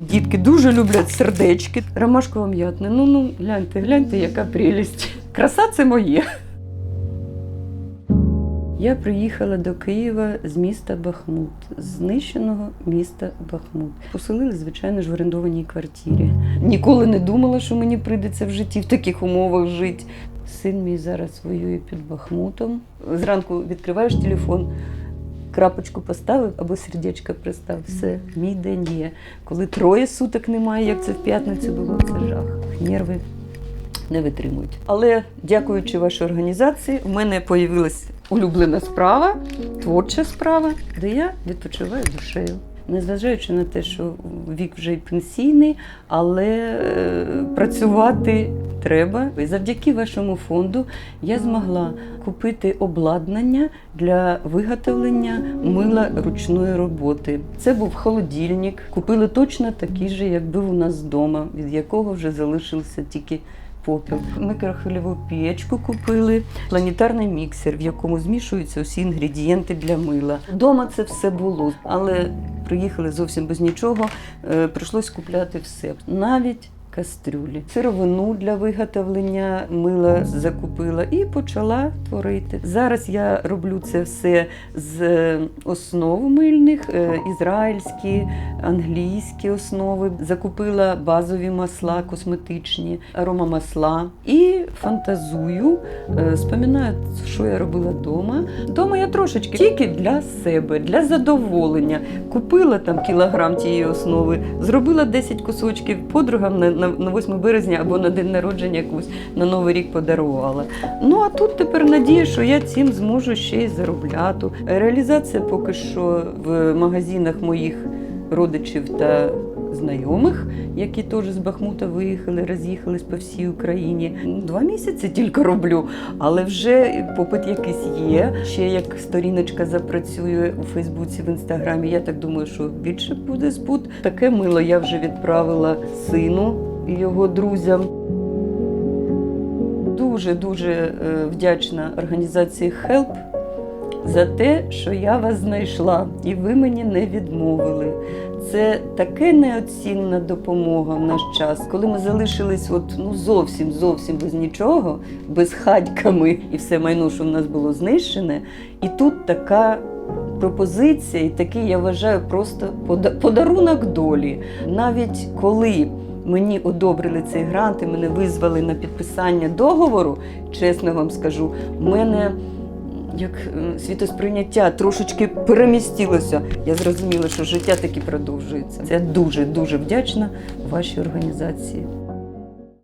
Дітки дуже люблять сердечки. Ромашково м'ятне. Ну ну гляньте, гляньте, яка прелість. Краса це моє. Я приїхала до Києва з міста Бахмут, з знищеного міста Бахмут. Поселили, звичайно ж, в орендованій квартирі. Ніколи не думала, що мені прийдеться в житті в таких умовах жити. Син мій зараз воює під Бахмутом. Зранку відкриваєш телефон, крапочку поставив або сердечко пристав. Все, мій день є. Коли троє суток немає, як це в п'ятницю було, це жах. Нерви не витримують. Але дякуючи вашій організації, у мене появилась улюблена справа, творча справа, де я відпочиваю душею. Незважаючи на те, що вік вже й пенсійний, але е, працювати треба. І завдяки вашому фонду я змогла купити обладнання для виготовлення мила ручної роботи. Це був холодильник. Купили точно такий же, як був у нас вдома, від якого вже залишився тільки попіл. Микрохвильову печку купили, планетарний міксер, в якому змішуються усі інгредієнти для мила. Дома це все було, але приїхали зовсім без нічого. е, Прийшлось купляти все, навіть кастрюлі. Сировину для виготовлення мила закупила і почала творити. Зараз я роблю це все з е, основ мильних, е, ізраїльські, англійські основи. Закупила базові масла косметичні, аромамасла і фантазую, е, споминаю, що я робила вдома. Дома я трошечки тільки для себе, для задоволення. Купила там кілограм тієї основи, зробила 10 кусочків подругам на, на, на 8 березня або на день народження якусь на Новий рік подарувала. Ну а тут тепер надія, що я цим зможу ще й заробляти. Реалізація поки що в магазинах моїх родичів та знайомих, які теж з Бахмута виїхали, роз'їхались по всій Україні. Два місяці тільки роблю, але вже попит якийсь є. Ще як сторіночка запрацює у Фейсбуці, в інстаграмі. Я так думаю, що більше буде збут. Таке мило я вже відправила сину його друзям. Дуже дуже вдячна організації HELP за те, що я вас знайшла, і ви мені не відмовили. Це таке неоцінна допомога в наш час, коли ми залишились от, ну, зовсім зовсім без нічого, без хатьками, і все майно, що в нас було знищене. І тут така пропозиція, і такий, я вважаю, просто подарунок долі. Навіть коли мені одобрили цей грант і мене визвали на підписання договору, чесно вам скажу, мене як е, світосприйняття трошечки перемістилося. Я зрозуміла, що життя таки продовжується. Я дуже дуже вдячна вашій організації.